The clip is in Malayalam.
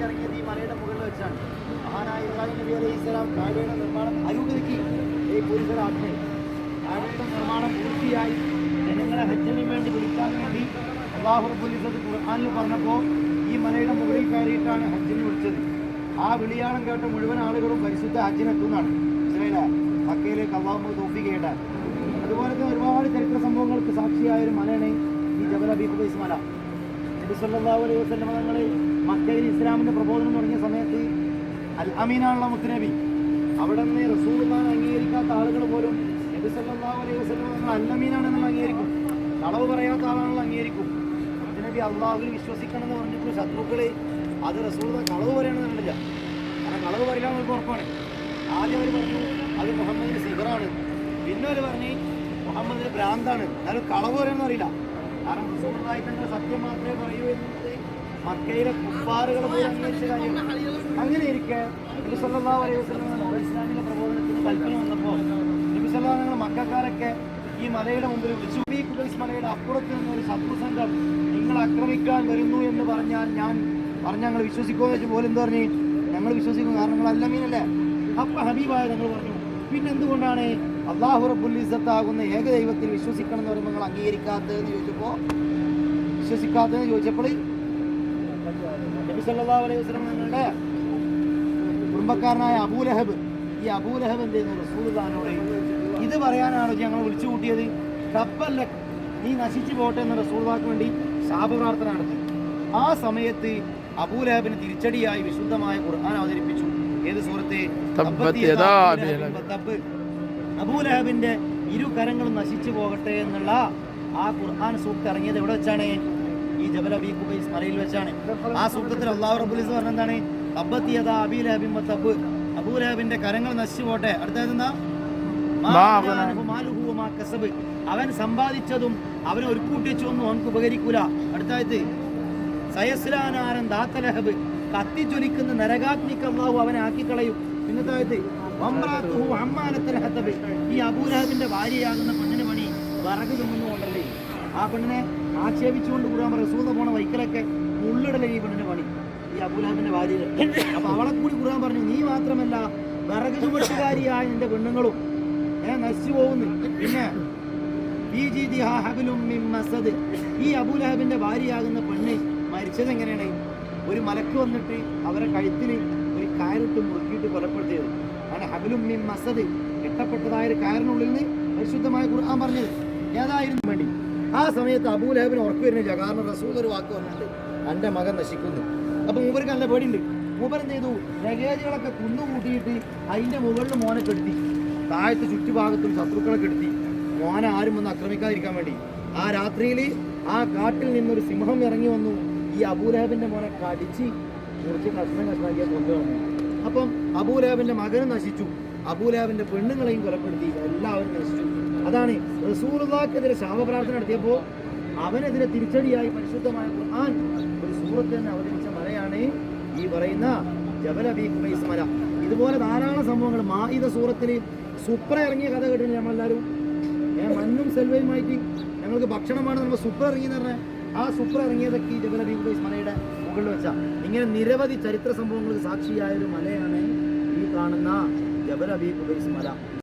ഇറങ്ങിയത് ഈ മലയുടെ മുകളിൽ വെച്ചാണ് മഹാനായ നബി നിർമ്മാണം ഈ നിർമ്മാണം പൂർത്തിയായി ഹജ്ജിന് വേണ്ടി പറഞ്ഞപ്പോൾ ഈ മുകളിൽ കയറിയിട്ടാണ് ഹജ്ജിനെ വിളിച്ചത് ആ വിളിയാണം കേട്ട മുഴുവൻ ആളുകളും പരിശുദ്ധ ഹജ്ജിനെത്തുന്നതാണ് മക്കയിലെ മക്കയിലേക്ക് അള്ളാഹു കേട്ടാൽ ചരിത്ര സംഭവങ്ങൾക്ക് സാക്ഷിയായ ഒരു മലയാണ് ഈ ജബൽ അബി ഖുബൈസ് മല നബി സല്ലല്ലാഹു അലൈഹി തങ്ങൾ മക്കയിൽ ഇസ്ലാമിന്റെ പ്രബോധനം തുടങ്ങിയ സമയത്ത് അൽ അമീനാണുള്ള മുത്തുനബി. അവിടെ നിന്ന് റസൂൽമാൻ അംഗീകരിക്കാത്ത ആളുകൾ പോലും നബി അലൈഹി തങ്ങൾ അൽ അമീനാണെന്നുള്ള അംഗീകരിക്കും. കളവ് പറയാത്ത ആളാണെന്നുള്ള അംഗീകരിക്കും. മുത്തുനബി അള്ളാഹുവിൽ വിശ്വസിക്കണം എന്ന് പറഞ്ഞിട്ട് ശത്രുക്കളെ അത് റസൂൽ കളവ് പറയണമെന്നുണ്ടല്ല കാരണം കളവ് പറയില്ല ഉറപ്പാണ്. ആദ്യം അവർ പറഞ്ഞു അത് മുഹമ്മദിന് സിഹറാണ് പിന്നെ അവർ പറഞ്ഞു മുഹമ്മദിന് ഭ്രാന്താണ്. എന്നാലും കളവ് പറയുന്ന അറിയില്ല. കാരണം റസൂലുള്ളാഹി തങ്ങൾ സത്യം മാത്രമേ പറയൂ മക്കയിലെ കുപ്പാറുകൾ പോലും അംഗീകരിച്ച കാര്യം. അങ്ങനെ ഇരിക്കെ. അലൈഹി ഇസ്ലാമിക പ്രബോധനത്തിന് കൽപ്പന വന്നപ്പോൾ നബി സല്ലല്ലാഹു അലൈഹി മക്കാരൊക്കെ ഈ മലയുടെ മുമ്പിൽ വിളിച്ചു. കുബൈസ് മലയുടെ അപ്പുറത്ത് നിന്ന് ഒരു ശത്രു സംഘം നിങ്ങൾ ആക്രമിക്കാൻ വരുന്നു എന്ന് പറഞ്ഞാൽ ഞാൻ പറഞ്ഞ ഞങ്ങൾ വിശ്വസിക്കുമോ എന്ന് വെച്ചാൽ പോലും എന്താ പറഞ്ഞു? ഞങ്ങൾ വിശ്വസിക്കും കാരണം നിങ്ങൾ അല്ലമീനല്ലേ അപ്പൊ ഹബീബായ ഞങ്ങൾ പറഞ്ഞു പിന്നെ എന്തുകൊണ്ടാണ് അള്ളാഹു റബ്ബുൽ ഇസ്സത്താകുന്ന ഏകദൈവത്തിൽ വിശ്വസിക്കണം എന്ന് പറയുമ്പോൾ നിങ്ങൾ അംഗീകരിക്കാത്തതെന്ന് ചോദിച്ചപ്പോൾ വിശ്വസിക്കാത്തതെന്ന് ചോദിച്ചപ്പോൾ നബി സല്ലല്ലാഹു അലൈഹി വസല്ലം തങ്ങളുടെ കുടുംബക്കാരനായ അബൂലഹബ് ഈ അബൂലഹബ് എന്ത് ചെയ്യുന്നു? ഇത് പറയാനാണ് ഞങ്ങൾ വിളിച്ചു കൂട്ടിയത്? കപ്പല്ല നീ നശിച്ചു പോട്ടെ എന്ന റസൂൽദാക്ക് വേണ്ടി ശാപപ്രാർത്ഥന നടത്തി. ആ സമയത്ത് അബൂലഹബിന് തിരിച്ചടിയായി വിശുദ്ധമായ ഖുർആൻ അവതരിപ്പിച്ചു. ഏത് സുഹൃത്തെ. അബൂലഹബിന്റെ ഇരു കരങ്ങളും നശിച്ചു പോകട്ടെ എന്നുള്ള ആ ഖുർആൻ സൂക്ത് ഇറങ്ങിയത് എവിടെ വെച്ചാണ്? ഈ ജബൽ അബി കുബൈസ് മലയിൽ വെച്ചാണ്. ആ സൂക്തത്തിൽ അള്ളാഹു റബുലിസ് പറഞ്ഞ എന്താണ്? തബ്ബത്ത് യദാ അബീ ലഹബിൻ വതബ്ബ്. അബൂലഹബിന്റെ കരങ്ങൾ നശിച്ചു പോട്ടെ അടുത്തത് എന്താ. അവൻ സമ്പാദിച്ചതും അവൻ ഒരുക്കൂട്ടിച്ചൊന്നും അവൻക്ക് ഉപകരിക്കൂല. അടുത്തായത് സയസ്ലാനാരൻ ദാത്തലഹബ്. കത്തിജ്വലിക്കുന്ന നരകാഗ്നിക്ക് അള്ളാഹു അവനെ ആക്കിക്കളയും. പിന്നത്തായത് വമ്രാത്തുഹു അമ്മാനത്തിൽ ഈ അബൂലഹബിന്റെ ഭാര്യയാകുന്ന പെണ്ണിന് പണി വിറക് തിന്നുകൊണ്ടല്ലേ ആ പെണ്ണിനെ ആക്ഷേപിച്ചുകൊണ്ട് കൂടാൻ റസൂല പോണ വൈക്കലൊക്കെ ഉള്ളിടലേ ഈ പെണ്ണിന് പണി. ഈ അബൂലഹബിന്റെ ഭാര്യ അപ്പൊ അവളെ കൂടി കൂടാൻ പറഞ്ഞു നീ മാത്രമല്ല വിറക് ചുമട്ടുകാരിയായ നിന്റെ പെണ്ണുങ്ങളും ഏ നശിച്ചു പോകുന്നു. പിന്നെ. ഈ അബൂലഹബിന്റെ ഭാര്യയാകുന്ന പെണ്ണ് മരിച്ചത് എങ്ങനെയാണ് ഒരു മലക്ക് വന്നിട്ട് അവരെ കഴുത്തിൽ ഒരു കയറിട്ട് മുറുക്കിയിട്ട് കൊലപ്പെടുത്തിയത്. ആണ് ഹബിലും മിൻ മസദ് കെട്ടപ്പെട്ടതായ ഒരു കയറിനുള്ളിൽ നിന്ന് പരിശുദ്ധമായ ഖുർആൻ പറഞ്ഞത്. ഏതായിരുന്നു വേണ്ടി? ആ സമയത്ത് അബൂലഹബിന് ഉറപ്പ് വരുന്നില്ല. കാരണം റസൂൽ ഒരു വാക്ക് വന്നിട്ട് എന്റെ മകൻ നശിക്കുന്നു. അപ്പൊ മൂപ്പർക്ക് നല്ല പേടിയുണ്ട്. മൂപ്പർ എന്ത് ചെയ്തു? ലഗേജുകളൊക്കെ കുന്നുകൂട്ടിയിട്ട് അതിന്റെ മുകളിൽ മോനെ കെടുത്തി. താഴത്ത് ചുറ്റുഭാഗത്തും ശത്രുക്കളെ കെടുത്തി മോനെ ആരും ഒന്ന് ആക്രമിക്കാതിരിക്കാൻ വേണ്ടി. ആ രാത്രിയിൽ ആ കാട്ടിൽ നിന്നൊരു സിംഹം ഇറങ്ങി വന്നു. ഈ അബൂരാബിന്റെ മോനെ കടിച്ച് മുറിച്ച് കഷ്ണം കഷ്ണാക്കിയ കൊണ്ടുവന്നു. അപ്പം അബൂലഹബിന്റെ മകനും നശിച്ചു. അബൂലാബിന്റെ പെണ്ണുങ്ങളെയും കൊലപ്പെടുത്തി. എല്ലാവരും നശിച്ചു. അതാണ് റസൂലുള്ളാഹിക്കെതിരെ ശാപപ്രാർത്ഥന നടത്തിയപ്പോൾ അവനെതിരെ തിരിച്ചടിയായി പരിശുദ്ധമായ ഖുർആൻ ഒരു സൂറത്ത് തന്നെ അവതരിച്ച മലയാണ് ഈ പറയുന്ന ജബലബി ഖുബൈസ് മല. ഇതുപോലെ ധാരാളം സംഭവങ്ങൾ. മാഹിത സൂറത്തിൽ സുപ്ര ഇറങ്ങിയ കഥ കേട്ടില്ല നമ്മളെല്ലാവരും? മണ്ണും സെൽവയുമായിട്ട് ഞങ്ങൾക്ക് ഭക്ഷണമാണ്. നമ്മൾ സുപ്ര ഇറങ്ങിയെന്ന് പറഞ്ഞാൽ ആ സൂപ്പർ ഇറങ്ങിയതൊക്കെ ഈ അബി മലയുടെ മുകളിൽ വെച്ചാൽ ഇങ്ങനെ നിരവധി ചരിത്ര സംഭവങ്ങൾക്ക് സാക്ഷിയായ ഒരു മലയാണ് ഈ കാണുന്ന ജബലദീപ് അബി മല.